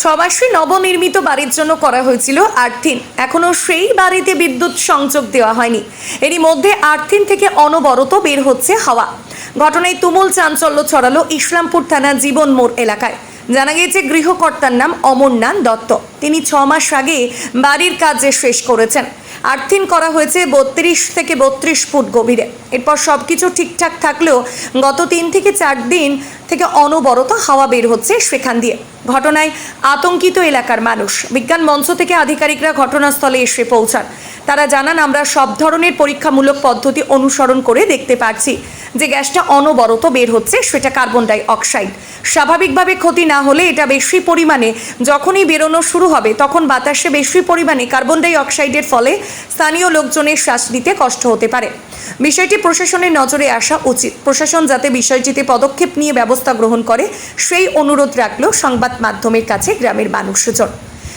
ছমাসে নবনির্মিত বাড়ির জন্য করা হয়েছিল আর্থিন। এখনও সেই বাড়িতে বিদ্যুৎ সংযোগ দেওয়া হয়নি। এরই মধ্যে আর্থিন থেকে অনবরত বের হচ্ছে হাওয়া। ঘটনায় তুমুল চাঞ্চল্য ছড়ালো ইসলামপুর থানা জীবন মোড় এলাকায়। জানা গিয়েছে গৃহকর্তার নাম অমরনাথ দত্ত। তিনি ছ মাস আগে বাড়ির কাজে শেষ করেছেন। আর্থিন করা হয়েছে বত্রিশ থেকে বত্রিশ ফুট গভীরে। এরপর সব কিছু ঠিকঠাক থাকলেও গত তিন থেকে চার দিন থেকে অনবরত হাওয়া বের হচ্ছে সেখান দিয়ে। ঘটনায় আতঙ্কিত এলাকার মানুষ। বিজ্ঞান মঞ্চ থেকে আধিকারিকরা ঘটনাস্থলে এসে পৌঁছান। তারা জানান, আমরা সব ধরনের পরীক্ষামূলক পদ্ধতি অনুসরণ করে দেখতে পাচ্ছি যে গ্যাসটা অনবরত বের হচ্ছে, সেটা কার্বন ডাই অক্সাইড। স্বাভাবিকভাবে ক্ষতি না হলে এটা বেশি পরিমাণে যখনই বেরোনো শুরু হবে, তখন বাতাসে বেশি পরিমাণে কার্বন ডাই অক্সাইডের ফলে স্থানীয় লোকজনের শ্বাস নিতে কষ্ট হতে পারে। বিষয়টি প্রশাসনের নজরে আসা উচিত। প্রশাসন যাতে বিষয়টিতে পদক্ষেপ নিয়ে ব্যবস্থা গ্রহণ করে, সেই অনুরোধ রাখল সংবাদ মাধ্যমের কাছে গ্রামের মানুষজন।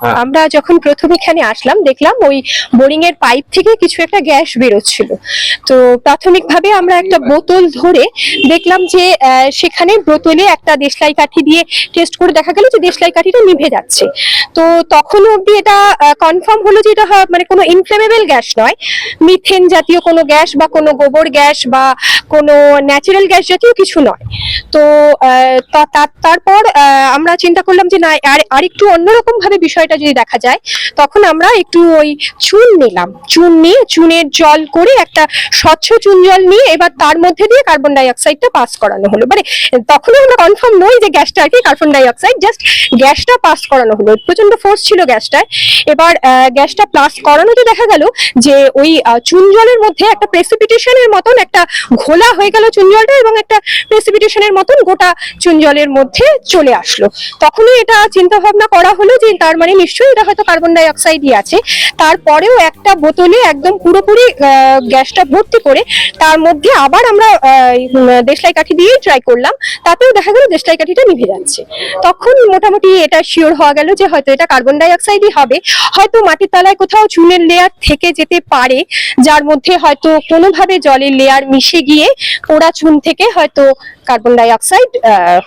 আমরা যখন প্রথম এখানে আসলাম দেখলাম ওই বোরিং এর পাইপ থেকে কিছু একটা গ্যাস বেরোচ্ছিল। তো প্রাথমিকভাবে আমরা একটা বোতল ধরে দেখলাম যে সেখানে বোতলে একটা দেশলাই কাঠি দিয়ে টেস্ট করে দেখা গেল যে দেশলাই কাঠিটা নিভে যাচ্ছে। তো তখন অবধি এটা কনফার্ম হলো যে এটা মানে কোনো ইনফ্লেমেবল গ্যাস নয়। মিথেন জাতীয় কোনো গ্যাস বা কোনো গোবর গ্যাস বা কোনো ন্যাচারাল গ্যাস জাতীয় কিছু নয়। তা- তারপর আমরা চিন্তা করলাম যে না আর আরেকটু অন্যরকম ভাবে বিষয়টা যদি দেখা যায়, তখন আমরা একটু ওই চুন নিলাম। চুন নিয়ে চুনের জল করে একটা স্বচ্ছ চুন জল নিয়ে এবার তার মধ্যে দিয়ে কার্বন ডাই অক্সাইডটা পাস করানো হলো। মানে তখনও আমরা কনফার্ম নই যে গ্যাসটা আর কি কার্বন ডাই অক্সাইড জাস্ট গ্যাসটা পাস করানো হলো। প্রচণ্ড ফোর্স ছিল গ্যাসটায়। এবার গ্যাসটা প্লাস করানোতে দেখা গেল যে ওই চুন জলের মধ্যে একটা প্রেসিপিটেশনের মতন একটা ঘোলা হয়ে গেল চুন জলটা এবং একটা প্রেসিপিটেশনের মতন গোটা চুন জলের মধ্যে চলে আসলো। তখনই এটা চিন্তা ভাবনা করা হলো যে তার মানে নিশ্চয়ই এটা হয়তো কার্বন ডাই অক্সাইডই আছে। তারপরেও একটা বোতলে একদম পুরোপুরি গ্যাসটা ভর্তি করে তার মধ্যে আবার আমরা দেশলাই কাঠি দিয়েই ট্রাই করলাম, তাতেও দেখা গেল দেশলাই কাঠিটা নিভে যাচ্ছে। তখন মোটামুটি এটা শিওর হওয়া গেল যে হয়তো এটা কার্বন ডাই অক্সাইডই হবে। হয়তো মাটির তলায় কোথাও চুনের লেয়ার থেকে যেতে পারে, যার মধ্যে হয়তো কোনোভাবে জলের লেয়ার মিশে গিয়ে পোড়া চুন থেকে হয়তো কার্বন ডাই অক্সাইড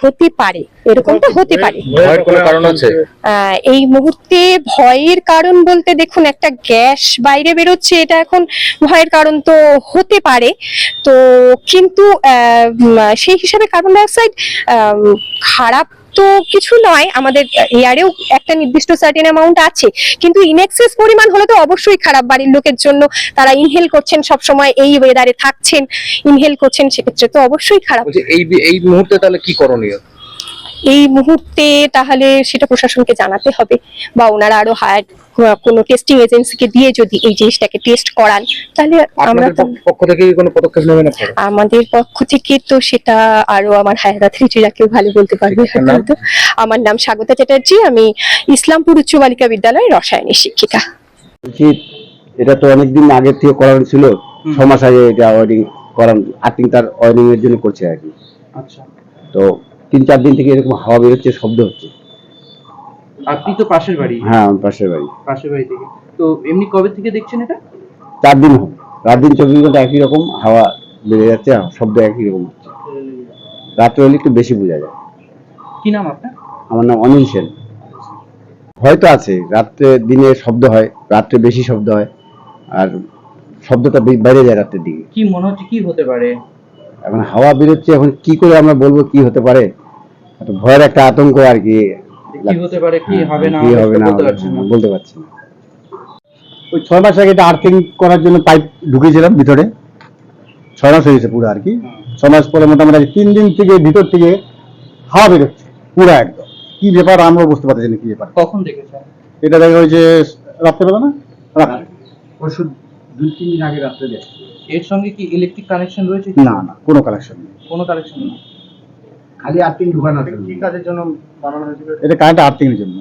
হতে পারে। এরকমটা হতে পারে। ভয়ের কোনো কারণ আছে? আহ, এই মুহূর্তে ভয়ের কারণ বলতে দেখুন একটা গ্যাস বাইরে বেরোচ্ছে এটা এখন ভয়ের কারণ তো হতে পারে। তো কিন্তু আহ, সেই হিসাবে কার্বন ডাইঅক্সাইড খারাপ তো কিছু নয় আমাদের এয়ারেও একটা নির্দিষ্ট সার্টেন অ্যামাউন্ট আছে কিন্তু ইনএক্সেস পরিমাণ হলে তো অবশ্যই খারাপ বাড়ির লোকের জন্য তারা ইনহেল করছেন সব সময় এই ওয়েদারে থাকছেন ইনহেল করছেন সেক্ষেত্রে তো অবশ্যই খারাপ। এই এই মুহূর্তে তাহলে কি করণীয়? এই মুহূর্তে তাহলে সেটা প্রশাসনকে জানাতে হবে বা ওনারা আরও হায়ার কোনো টেস্টিং এজেন্সিকে দিয়ে যদি এই জিনিসটাকে টেস্ট করান তাহলে আমরা তো পক্ষ- থেকে কোনো পদক্ষেপ নেবেন আপনারা? আমাদের পক্ষ থেকে তো সেটা আরও আমার হায়ার অথরিটিরা কেউ ভালো বলতে পারবে হয়তো। আমার নাম স্বাগতা চ্যাটার্জি আমি ইসলামপুর উচ্চ বালিকা বিদ্যালয়ের রসায়নের শিক্ষিকা। এটা তো অনেকদিন আগের থেকে করানো ছিল। ছ মাস আগে এটা ওয়েডিং করান আর্থিং তার ওয়েডিং এর জন্য করছে আর কি। আচ্ছা। তো তিন চার দিন থেকে এরকম হাওয়া বেরোচ্ছে শব্দ হচ্ছে। আপনি তো পাশের বাড়ি। হ্যাঁ পাশের বাড়ি। পাশের বাড়ি থেকে। তো এমনি কবে থেকে দেখছেন এটা? চার দিন হবে রাত দিন চব্বিশ ঘণ্টা একই রকম হাওয়া বেড়ে যাচ্ছে শব্দ একই রকম হচ্ছে। রাত্রে হলে একটু বেশি বোঝা যায়। কি নাম আপনার? আমার নাম অনিল সেন। হয়তো আছে রাত্রে দিনে শব্দ হয় রাত্রে বেশি শব্দ হয় আর শব্দটা বেড়ে যায় রাত্রের দিকে। কি মনে হচ্ছে কি হতে পারে? এখন হাওয়া বেরোচ্ছে এখন কি করে আমরা বলব কি হতে পারে? ভয়ের একটা আতঙ্ক আর কি। কি হতে পারে কি হ্যাঁ, হবে না কি হবে না বলতে। হ্যাঁ, পারছি না। ওই ছয় মাস আগে এটা আর্থিং করার জন্য পাইপ ঢুকিয়েছিলাম ভিতরে। ছয় মাস হয়েছে পুরো আর কি। ছয় মাস পরে মোটামুটি তিন দিন থেকে ভিতর থেকে হাওয়া বেরোচ্ছে পুরো একদম। কি ব্যাপার আমরা বুঝতে পারতেছি না কি ব্যাপার। কখন দেখেছেন এটা দেখা হয়েছে রাত্রেবেলা না? রাত্রে। ওষুধ দুই তিন দিন আগে রাত্রে এর সঙ্গে কি ইলেকট্রিক কানেকশন রয়েছে? না না কোনো কালেকশন নেই। কোনো কানেকশন নেই। খালি আর্থিং ঢুকানো আছে কি কাজের জন্য বানানো হয়েছিল এটা কারেন্ট আর্থিং এর জন্য।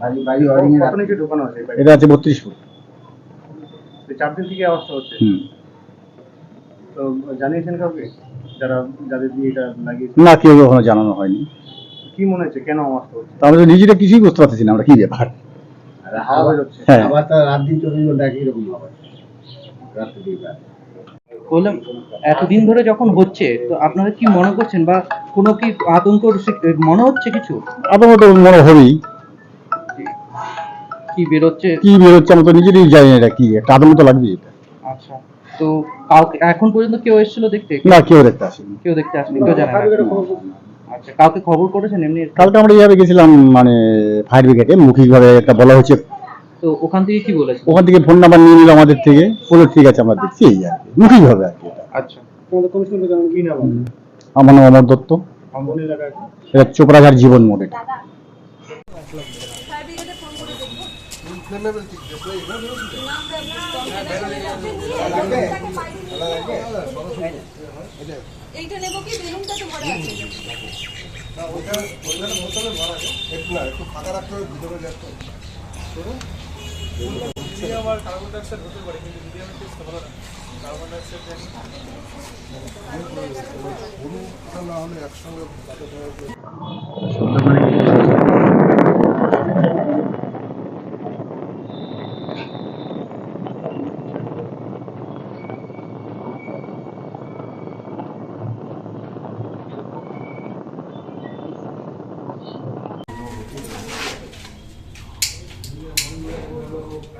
বাড়ি বাড়ি ওয়ারিং এর কখন থেকে ঢোকানো হয়েছে এটা আছে বত্রিশ ফুট চার দিন থেকে অবস্থা হচ্ছে। হুম। তো জানিয়েছেন কাউকে? যারা যাদের দিয়ে এটা লাগিয়েছে? না কেউ কখনো জানানো হয়নি। কি মনে হচ্ছে? কেন অবস্থা হচ্ছে? তা আমরা তো নিজেরা কিছুই বুঝতে পারতেছি না আমরা কি ব্যাপার? হাওয়া বেরোচ্ছে হ্যাঁ। রাত দিন চব্বিশ ঘণ্টা একই রকম হবে। রাত্রে বললাম এতদিন ধরে যখন হচ্ছে তো আপনারা কি মনে করছেন বা কোনো কি আতঙ্ক মনে হচ্ছে কিছু? আতঙ্ক তো মনে হবেই। কি বেরোচ্ছে? কি বেরোচ্ছে আমরা তো নিজেরই জানি না এটা কি একটা আতঙ্ক তো লাগবে এটা। আচ্ছা তো কাউকে এখন পর্যন্ত কেউ এসেছিল দেখতে? না কেউ দেখতে আসেনি। কেউ দেখতে আসেনি কেউ জানে আচ্ছা কাউকে খবর করেছেন এমনি? কালকে আমরা এইভাবে গেছিলাম মানে ফায়ার ব্রিগেডে মৌখিকভাবে একটা বলা হয়েছে তো ওখান থেকে কি বলেছে ওখান থেকে ফোন নাম্বার নিয়ে নিল আমাদের থেকে। বলল ঠিক আছে আমরা দেখছি। এই আর কি। মৌখিকভাবে আর কি এটা। আচ্ছা। তোমাদের কমিশনার জানান কি নাম আমার নাম অমর দত্ত। এটা চোপড়াঘাট জীবন মোড় এটা। এইটা নেব কি বেলুনটা তো ভরা আছে। কার্বন ডাইঅক্সাইড হতে পারে কিন্তু মিডিয়ামের টেস্ট ভালো না কার্বন ডাইঅক্সাইড জানি একসঙ্গে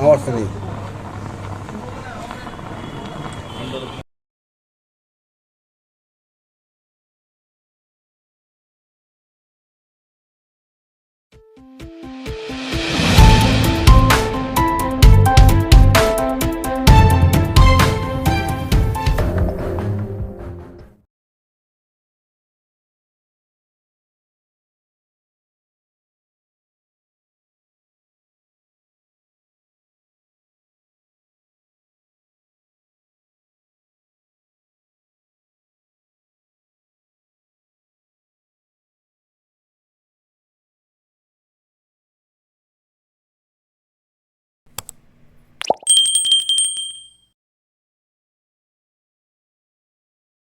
আমার